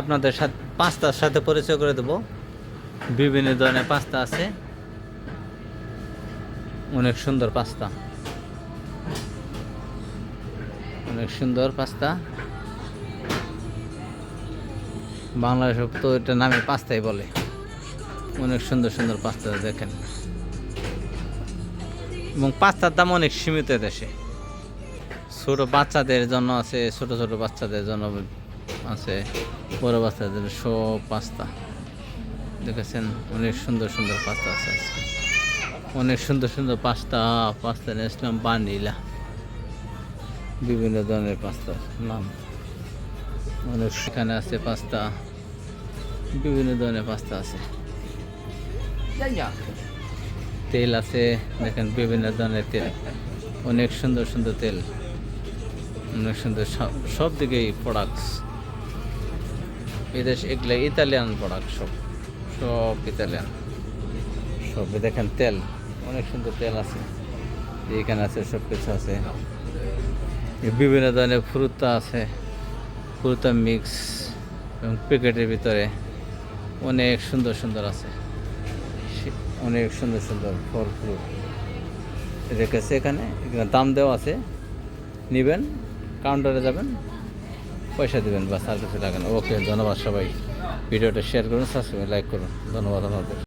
আপনাদের সাথে পাস্তার সাথে পরিচয় করে দেবো। বিভিন্ন ধরনের পাস্তা আছে। অনেক সুন্দর পাস্তা অনেক সুন্দর পাস্তা বাংলাদেশ তো এটা নামে পাস্তাই বলে। অনেক সুন্দর সুন্দর পাস্তা দেখেন। এবং পাস্তার দাম অনেক সীমিত দেশে। ছোট বাচ্চাদের জন্য আছে, ছোট ছোট বাচ্চাদের জন্য আছে, বড় বাচ্চাদের সব পাস্তা। দেখেছেন? অনেক সুন্দর সুন্দর পাস্তা আছে আজকে। অনেক সুন্দর সুন্দর পাস্তা পাস্তা নিয়ে আসলাম বানিলা। বিভিন্ন ধরনের পাস্তা নাম অনেক সেখানে আছে পাস্তা। বিভিন্ন ধরনের পাস্তা আছে। তেল আছে, দেখেন বিভিন্ন ধরনের তেল। অনেক সুন্দর সুন্দর তেল। অনেক সুন্দর সব- সব দিকেই প্রোডাক্টস এদেশ এগুলো ইতালিয়ান প্রোডাক্ট সব সব ইতালিয়ান সব দেখেন তেল, অনেক সুন্দর তেল আছে। এখানে আছে, সব কিছু আছে। বিভিন্ন ধরনের ফ্রুতা আছে ফ্রুতা মিক্স এবং প্যাকেটের ভিতরে অনেক সুন্দর সুন্দর আছে। অনেক সুন্দর সুন্দর ফল ফ্রুট রেখেছে এখানে এখানে দাম দেওয়া আছে। নেবেন কাউন্টারে যাবেন। পয়সা দেবেন বা সার্ভিসে লাগান। ওকে, ধন্যবাদ সবাই। ভিডিওটা শেয়ার করুন সাবস্ক্রাইব লাইক করুন। ধন্যবাদ আমাদের